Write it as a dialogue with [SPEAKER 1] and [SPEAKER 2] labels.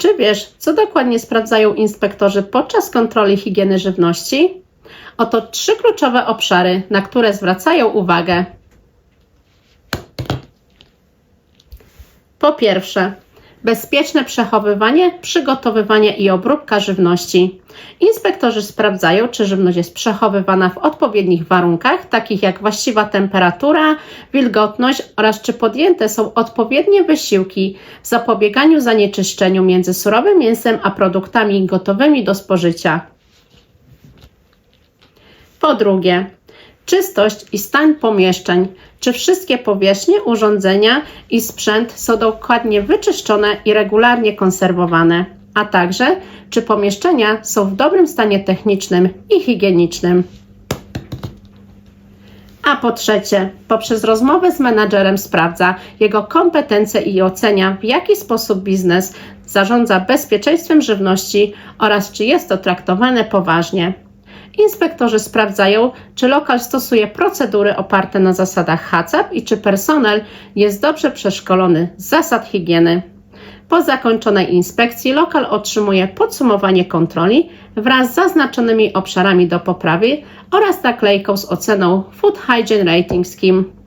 [SPEAKER 1] Czy wiesz, co dokładnie sprawdzają inspektorzy podczas kontroli higieny żywności? Oto trzy kluczowe obszary, na które zwracają uwagę. Po pierwsze, bezpieczne przechowywanie, przygotowywanie i obróbka żywności. Inspektorzy sprawdzają, czy żywność jest przechowywana w odpowiednich warunkach, takich jak właściwa temperatura, wilgotność oraz czy podjęte są odpowiednie wysiłki w zapobieganiu zanieczyszczeniu między surowym mięsem a produktami gotowymi do spożycia. Po drugie, czystość i stan pomieszczeń. Czy wszystkie powierzchnie, urządzenia i sprzęt są dokładnie wyczyszczone i regularnie konserwowane? A także, czy pomieszczenia są w dobrym stanie technicznym i higienicznym? A po trzecie, poprzez rozmowę z menadżerem sprawdza jego kompetencje i ocenia, w jaki sposób biznes zarządza bezpieczeństwem żywności oraz czy jest to traktowane poważnie. Inspektorzy sprawdzają, czy lokal stosuje procedury oparte na zasadach HACCP i czy personel jest dobrze przeszkolony z zasad higieny. Po zakończonej inspekcji lokal otrzymuje podsumowanie kontroli wraz z zaznaczonymi obszarami do poprawy oraz naklejką z oceną Food Hygiene Rating Scheme